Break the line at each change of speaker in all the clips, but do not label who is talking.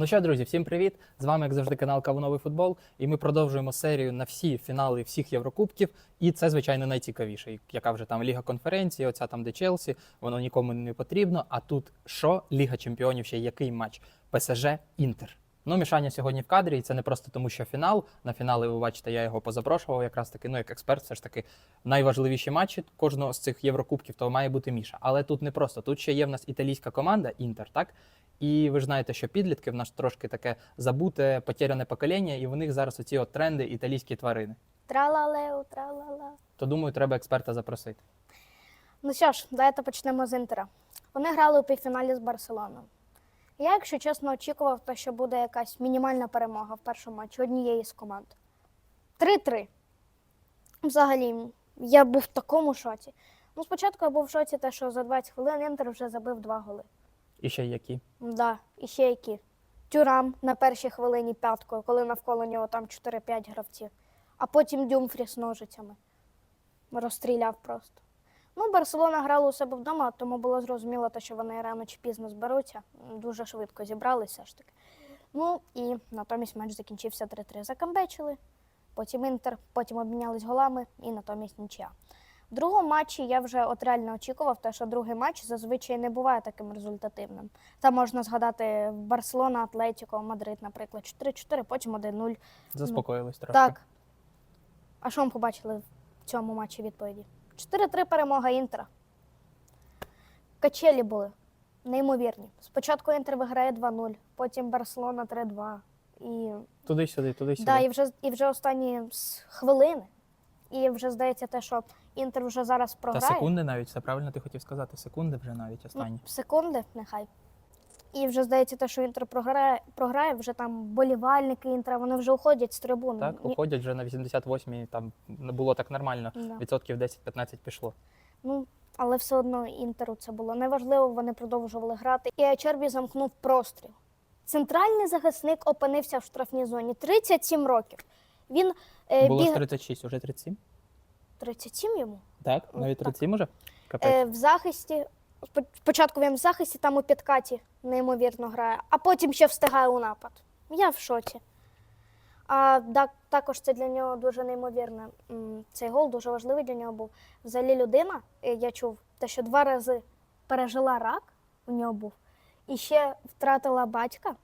Ну що, друзі, всім привіт! З вами, як завжди, канал Кавуновий футбол. І ми продовжуємо серію на всі фінали всіх Єврокубків. І це, звичайно, найцікавіше. Яка вже там Ліга конференції, оця там, де Челсі, воно нікому не потрібно. А тут що? Ліга чемпіонів, ще який матч? ПСЖ Інтер. Ну, Мішаня сьогодні в кадрі, і це не просто тому, що фінал. На фінали, ви бачите, я його позапрошував якраз таки, ну як експерт, все ж таки найважливіші матчі кожного з цих Єврокубків, то має бути Міша. Але тут не просто. Тут ще є в нас італійська команда Інтер, так? І ви ж знаєте, що підлітки в нас трошки таке забуте, потеряне покоління, і в них зараз оці от тренди італійські тварини.
Тралалеу, тралала.
То думаю, треба експерта запросити.
Ну що ж, давайте почнемо з Інтера. Вони грали у півфіналі з Барселоною. Я, якщо чесно, очікував, те, що буде якась мінімальна перемога в першому матчі однієї з команд. 3-3. Взагалі, я був в такому шоці. Ну, спочатку я був в шоці, те, що за 20 хвилин Інтер вже забив два голи.
І ще які.
Да, і ще які. Тюрам на першій хвилині п'яткою, коли навколо нього там 4-5 гравців. А потім Дюмфріс ножицями. Розстріляв просто. Ну, Барселона грала у себе вдома, тому було зрозуміло, те, що вони рано чи пізно зберуться. Дуже швидко зібралися ж таки. Ну і натомість матч закінчився 3-3. Закамбечили, потім інтер, потім обмінялись голами і натомість нічия. В другому матчі я вже от реально очікував, те, що другий матч зазвичай не буває таким результативним. Там можна згадати Барселона, Атлетіко, Мадрид, наприклад, 4-4, потім 1-0.
Заспокоїлись трохи.
Так. А що ми побачили в цьому матчі відповіді? 4-3 перемога Інтера. Качелі були неймовірні. Спочатку Інтер виграє 2-0, потім Барселона 3-2. І,
Туди-сюди, туди-сюди.
да, і, вже, і вже останні хвилини. І вже здається те, що Інтер вже зараз
Та секунди навіть, все правильно ти хотів сказати. Секунди вже навіть останні.
Ну, секунди, нехай. І вже здається те, що Інтер програє, програє, вже там болівальники Інтера, вони вже уходять з трибун.
Так, уходять вже на 88-й, там було так нормально.
Да.
Відсотків 10-15 пішло.
Ну, але все одно інтеру це було неважливо, вони продовжували грати. І Ачербі замкнув простріл. Центральний захисник опинився в штрафній зоні 37 років. Він е,
Було
біг
36, уже 37?
37 йому.
Так,
Ну,
навіть
так.
37 уже? Капець.
Е, в захисті. спо- Спочатку він в захисті, там у підкаті неймовірно грає, а потім ще встигає у напад. Я в шоці. А да, також це для нього дуже неймовірно. М, Цей гол дуже важливий для нього був. Взагалі людина, е, я чув, те, що два рази пережила рак у нього був, і ще втратила батька.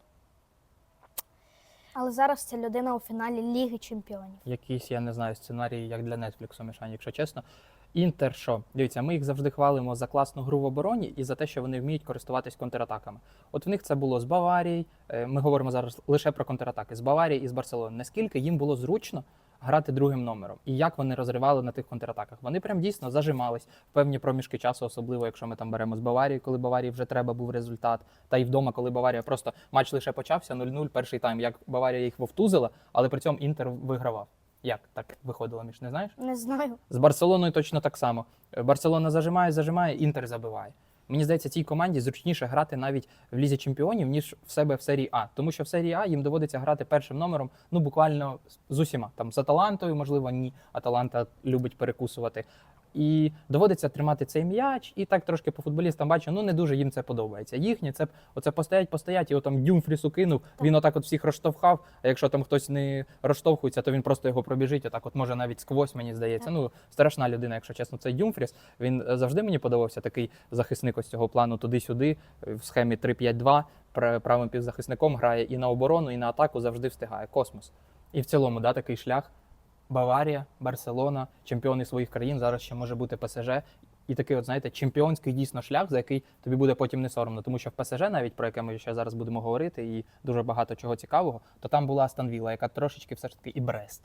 Але зараз ця людина у фіналі Ліги Чемпіонів.
якийсь, я не знаю, сценарій, як для Netflix, Мішань, якщо чесно. Інтер, що? Дивіться, ми їх завжди хвалимо за класну гру в обороні і за те, що вони вміють користуватись контратаками. От в них це було з Баварією. е, Ми говоримо зараз лише про контратаки з Баварії і з Барселони. Наскільки їм було зручно грати другим номером, і як вони розривали на тих контратаках? Вони прям дійсно зажимались в певні проміжки часу, особливо якщо ми там беремо з Баварії, коли Баварії вже треба був результат. Та й вдома, коли Баварія просто матч лише почався 0-0, перший тайм, як Баварія їх вовтузила, але при цьому Інтер вигравав. Як так виходило між не знаєш?
Не знаю.
З Барселоною точно так само. Барселона зажимає, зажимає, Інтер забиває. Мені здається, цій команді зручніше грати навіть в лізі чемпіонів, ніж в себе в серії А. Тому що в серії А їм доводиться грати першим номером, ну буквально з усіма. Там з Аталантою, можливо, ні. Аталанта любить перекусувати. І доводиться тримати цей м'яч, і так трошки по футболістам бачу, ну не дуже їм це подобається. Їхнє це оце постоять, постоять, і отам Дюмфрісу кинув. Він отак от всіх розштовхав. А якщо там хтось не розштовхується, то він просто його пробіжить. Отак, от може навіть сквозь, мені здається.
Так.
Ну страшна людина, якщо чесно, цей Дюмфріс. Він е, завжди мені подобався такий захисник ось цього плану туди-сюди е, в схемі 3-5-2. пра- Правим півзахисником грає і на оборону, і на атаку завжди встигає. Космос. І в цілому, да, такий шлях. Баварія, Барселона, чемпіони своїх країн. Зараз ще може бути ПСЖ. І такий, от знаєте, чемпіонський дійсно шлях, за який тобі буде потім не соромно. Тому що в ПСЖ, навіть про яке ми ще зараз будемо говорити, і дуже багато чого цікавого, то там була Астон Вілла, яка трошечки все ж таки і Брест,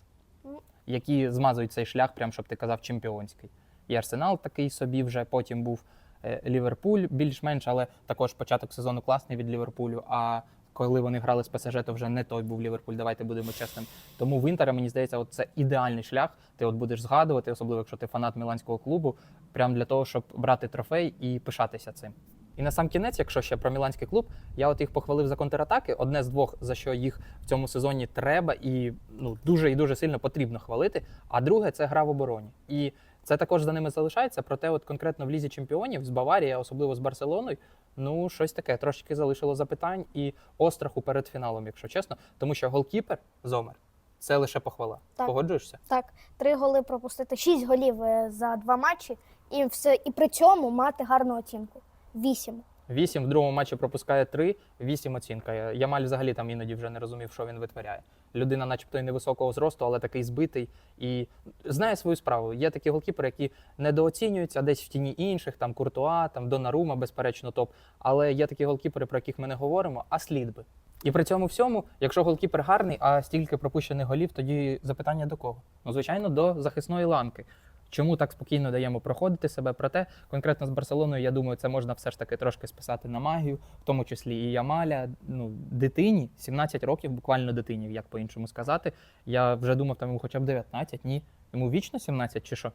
які змазують цей шлях, прям щоб ти казав, чемпіонський. І Арсенал такий собі вже потім був е, Ліверпуль більш-менш, але також початок сезону класний від Ліверпулю. А коли вони грали з ПСЖ, то вже не той був Ліверпуль. Давайте будемо чесним. Тому в Інтера, мені здається, от це ідеальний шлях. Ти от будеш згадувати, особливо якщо ти фанат міланського клубу, прям для того, щоб брати трофей і пишатися цим. І на сам кінець, якщо ще про міланський клуб, я от їх похвалив за контратаки. Одне з двох, за що їх в цьому сезоні треба і ну дуже і дуже сильно потрібно хвалити. А друге це гра в обороні. І Це також за ними залишається. Проте, от конкретно в лізі чемпіонів з Баварії, особливо з Барселоною, ну щось таке трошки залишило запитань і остраху перед фіналом, якщо чесно. Тому що голкіпер Зомер це лише похвала.
Так.
Погоджуєшся?
Так, три голи пропустити, шість голів е, за два матчі, і все, і при цьому мати гарну оцінку. Вісім.
Вісім в другому матчі пропускає три, вісім оцінка. Я- Ямаль взагалі там іноді вже не розумів, що він витворяє. Людина, начебто, і невисокого зросту, але такий збитий і знає свою справу. Є такі голкіпери, які недооцінюються десь в тіні інших, там Куртуа, там Донарума, безперечно, топ. Але є такі голкіпери, про яких ми не говоримо, а слід би. І при цьому всьому, якщо голкіпер гарний, а стільки пропущених голів, тоді запитання до кого? Ну, звичайно, до захисної ланки. Чому так спокійно даємо проходити себе? Проте конкретно з Барселоною, я думаю, це можна все ж таки трошки списати на магію, в тому числі і Ямаля. Ну, дитині 17 років, буквально дитині, як по-іншому сказати. Я вже думав, там йому хоча б 19, ні. Йому вічно 17 чи що?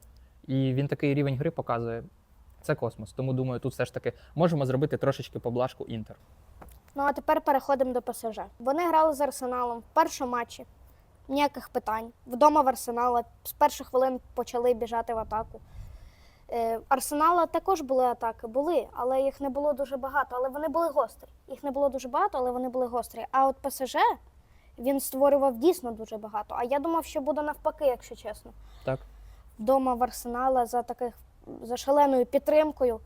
І він такий рівень гри показує. Це космос. Тому думаю, тут все ж таки можемо зробити трошечки поблажку Інтер.
Ну а тепер переходимо до ПСЖ. Вони грали з Арсеналом в першому матчі. Ніяких питань. Вдома в Арсенала з перших хвилин почали біжати в атаку. Е, Арсенала також були атаки, були, але їх не було дуже багато. Але вони були гострі. Їх не було дуже багато, але вони були гострі. А от ПСЖ він створював дійсно дуже багато. А я думав, що буде навпаки, якщо чесно.
Так.
Вдома в Арсенала за таких за шаленою підтримкою.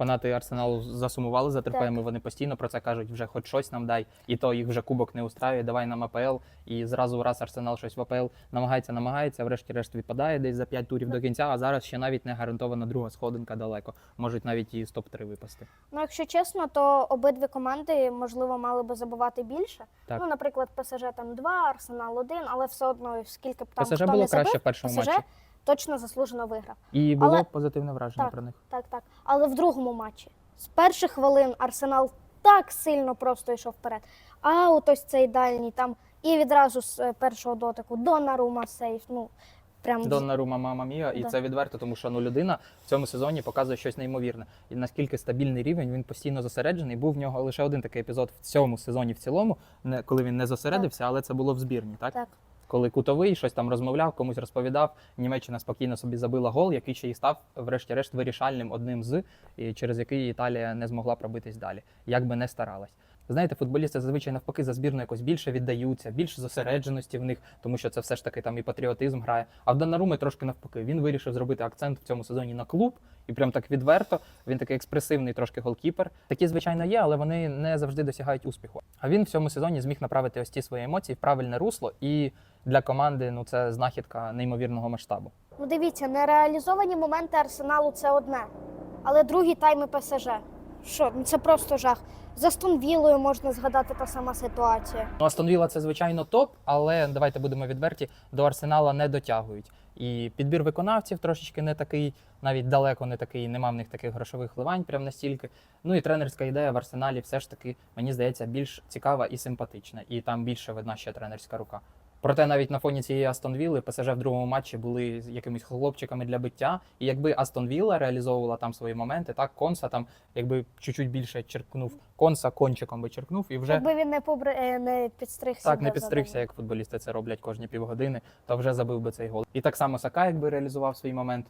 Фанати Арсеналу засумували за трипами, вони постійно про це кажуть, вже хоч щось нам дай, і то їх вже кубок не устраює, давай нам АПЛ. І зразу раз Арсенал щось в АПЛ намагається, намагається, врешті-решт відпадає десь за 5 турів до кінця, а зараз ще навіть не гарантована друга сходинка далеко. Можуть навіть і з топ-3 випасти.
Ну, якщо чесно, то обидві команди, можливо, мали би забувати більше.
Так.
Ну, наприклад, ПСЖ там 2, Арсенал 1, але все одно, скільки б там
ПСЖ
хто
було
не забив,
краще в першому
ПСЖ
матчі.
Точно заслужено виграв.
І було
Але-
позитивне враження
Так.
про них.
Так, так. Але в другому матчі з перших хвилин Арсенал так сильно просто йшов вперед. А от ось цей дальній там і відразу з е, першого дотику Донарума сейф. Ну, прям
Доннарума мама мія, і
Да.
це відверто, тому що ну людина в цьому сезоні показує щось неймовірне. І наскільки стабільний рівень, він постійно зосереджений. Був в нього лише один такий епізод в цьому сезоні в цілому, не коли він не зосередився, але це було в збірні, так?
так.
Коли кутовий щось там розмовляв, комусь розповідав. Німеччина спокійно собі забила гол, який ще й став, врешті-решт, вирішальним одним з, через який Італія не змогла пробитись далі, як би не старалась. Знаєте, футболісти зазвичай навпаки за збірну якось більше віддаються, більше зосередженості в них, тому що це все ж таки там і патріотизм грає. А в Донаруми трошки навпаки. Він вирішив зробити акцент в цьому сезоні на клуб, і прям так відверто. Він такий експресивний трошки голкіпер. Такі, звичайно, є, але вони не завжди досягають успіху. А він в цьому сезоні зміг направити ось ці свої емоції в правильне русло, і для команди ну це знахідка неймовірного масштабу.
Ну, дивіться, нереалізовані моменти Арсеналу це одне. Але другий тайм і ПСЖ. Що, ну це просто жах. За Стонвілою можна згадати та сама ситуація.
Ну, Астон Вілла це звичайно топ, але давайте будемо відверті, до Арсенала не дотягують. І підбір виконавців трошечки не такий, навіть далеко не такий, нема в них таких грошових вливань прям настільки. Ну і тренерська ідея в Арсеналі все ж таки, мені здається, більш цікава і симпатична. І там більше видна ще тренерська рука. Проте навіть на фоні цієї Астон Вілли ПСЖ в другому матчі були якимись хлопчиками для биття. І якби Астон Вілла реалізовувала там свої моменти, так Конса там якби чуть-чуть більше черкнув, Конса кончиком би черкнув і вже
Якби він не побри... е, не підстригся.
так, не підстригся, як футболісти це роблять кожні півгодини, то вже забив би цей гол. І так само Сака, якби реалізував свій момент.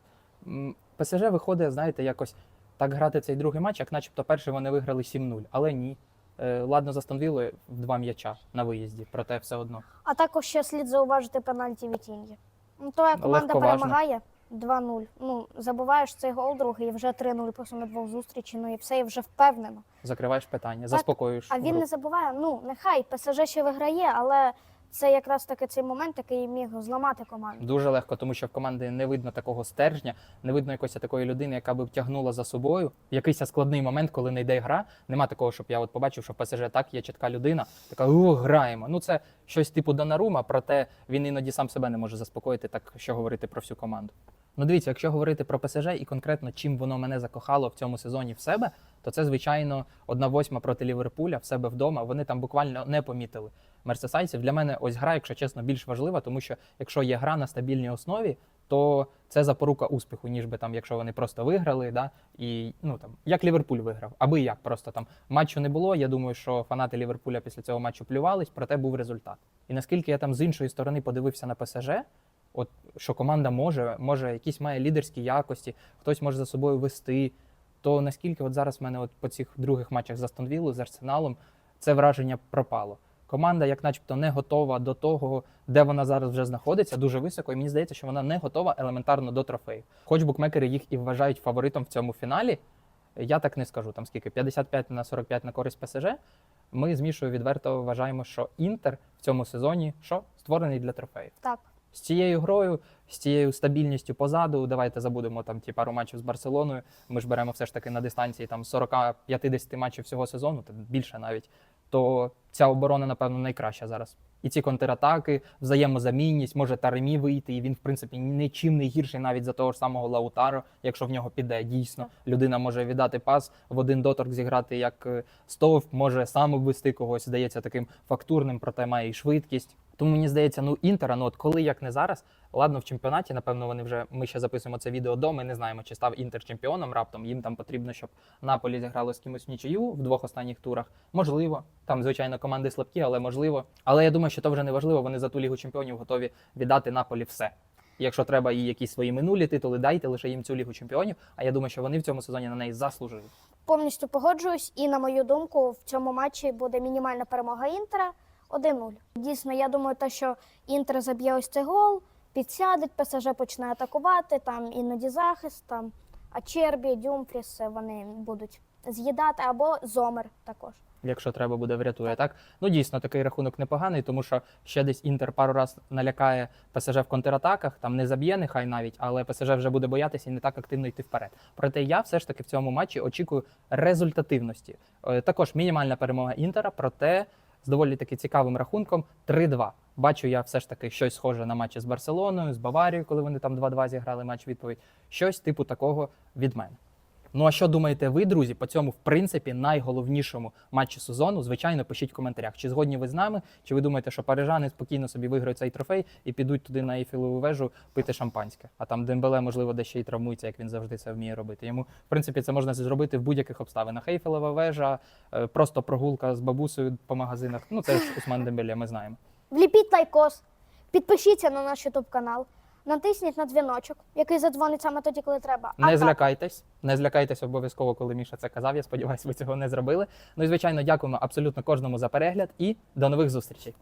ПСЖ виходить, знаєте, якось так грати цей другий матч, як начебто перший вони виграли 7-0. Але ні. Е, Ладно, застановили в два м'яча на виїзді, проте все одно.
А також ще слід зауважити пенальті Вітінгі. Ну, то як команда
Легковажно.
перемагає 2-0. Ну, забуваєш цей гол другий, і вже 3-0 просто на двох зустрічі, ну і все, і вже впевнено.
Закриваєш питання, заспокоюєш.
А він
гру.
не забуває, ну, нехай ПСЖ ще виграє, але це якраз таки цей момент, який міг зламати команду.
Дуже легко, тому що в команди не видно такого стержня, не видно якоїсь такої людини, яка би втягнула за собою. В якийсь складний момент, коли не йде гра, нема такого, щоб я от побачив, що в ПСЖ так є чітка людина, така о, граємо. Ну це щось типу Донарума, проте він іноді сам себе не може заспокоїти, так що говорити про всю команду. Ну дивіться, якщо говорити про ПСЖ і конкретно чим воно мене закохало в цьому сезоні в себе, то це звичайно одна восьма проти Ліверпуля в себе вдома. Вони там буквально не помітили мерсесайців. Для мене ось гра, якщо чесно, більш важлива, тому що якщо є гра на стабільній основі, то це запорука успіху, ніж би там, якщо вони просто виграли, да, і ну там як Ліверпуль виграв, аби як просто там матчу не було. Я думаю, що фанати Ліверпуля після цього матчу плювались, проте був результат. І наскільки я там з іншої сторони подивився на ПСЖ, от що команда може, може якісь має лідерські якості, хтось може за собою вести. То наскільки от зараз в мене от по цих других матчах з Астон Віллою, з Арсеналом, це враження пропало. Команда, як начебто, не готова до того, де вона зараз вже знаходиться, дуже високо, і мені здається, що вона не готова елементарно до трофеїв. Хоч букмекери їх і вважають фаворитом в цьому фіналі, я так не скажу. Там скільки 55 на 45 на користь ПСЖ. Ми з Мішою відверто вважаємо, що Інтер в цьому сезоні що створений для трофеїв.
Так.
З цією грою, з цією стабільністю позаду, давайте забудемо там ті пару матчів з Барселоною. Ми ж беремо все ж таки на дистанції там 40-50 матчів всього сезону, та більше навіть. То ця оборона, напевно, найкраща зараз. І ці контратаки, взаємозамінність, може Таремі вийти, і він, в принципі, нічим не гірший навіть за того ж самого Лаутаро, якщо в нього піде дійсно. Людина може віддати пас в один доторк зіграти як е, стовп, може сам обвести когось, здається таким фактурним, проте має і швидкість. Тому мені здається, ну інтера, ну от коли як не зараз, ладно, в чемпіонаті, напевно, вони вже ми ще записуємо це відео до. Ми не знаємо, чи став інтер чемпіоном раптом. Їм там потрібно, щоб Наполі зіграло з кимось нічию в двох останніх турах. Можливо, там звичайно команди слабкі, але можливо. Але я думаю, що то вже не важливо. Вони за ту лігу чемпіонів готові віддати Наполі все. Якщо треба і якісь свої минулі титули, дайте лише їм цю лігу чемпіонів. А я думаю, що вони в цьому сезоні на неї заслужили.
Повністю погоджуюсь, і на мою думку, в цьому матчі буде мінімальна перемога Інтера 1-0. Дійсно, я думаю, те, що Інтер заб'є ось цей гол, підсядуть, ПСЖ почне атакувати, там іноді захист, там а Чербі, Дюмфріс вони будуть з'їдати, або Зомер також.
якщо треба буде врятує. Так ну дійсно такий рахунок непоганий, тому що ще десь інтер пару раз налякає ПСЖ в контратаках, там не заб'є, нехай навіть, але ПСЖ вже буде боятися і не так активно йти вперед. Проте я все ж таки в цьому матчі очікую результативності. Е, Також мінімальна перемога інтера, проте з доволі таки цікавим рахунком 3-2. Бачу я все ж таки щось схоже на матчі з Барселоною, з Баварією, коли вони там 2-2 зіграли матч відповідь. Щось типу такого від мене. Ну а що думаєте ви, друзі, по цьому, в принципі, найголовнішому матчі сезону? Звичайно, пишіть в коментарях, чи згодні ви з нами, чи ви думаєте, що парижани спокійно собі виграють цей трофей і підуть туди на Ейфелеву вежу пити шампанське. А там Дембеле, можливо, де ще й травмується, як він завжди це вміє робити. Йому, в принципі, це можна зробити в будь-яких обставинах. Ейфелева вежа, е, просто прогулка з бабусею по магазинах. Ну це ж Усман Дембеле, ми знаємо.
Вліпіть лайкос, підпишіться на наш YouTube канал, натисніть на дзвіночок, який задзвонить саме тоді, коли треба. А
Не
так,
злякайтесь, не злякайтесь обов'язково, коли Міша це казав. Я сподіваюся, ви цього не зробили. Ну і звичайно, дякуємо абсолютно кожному за перегляд і до нових зустрічей.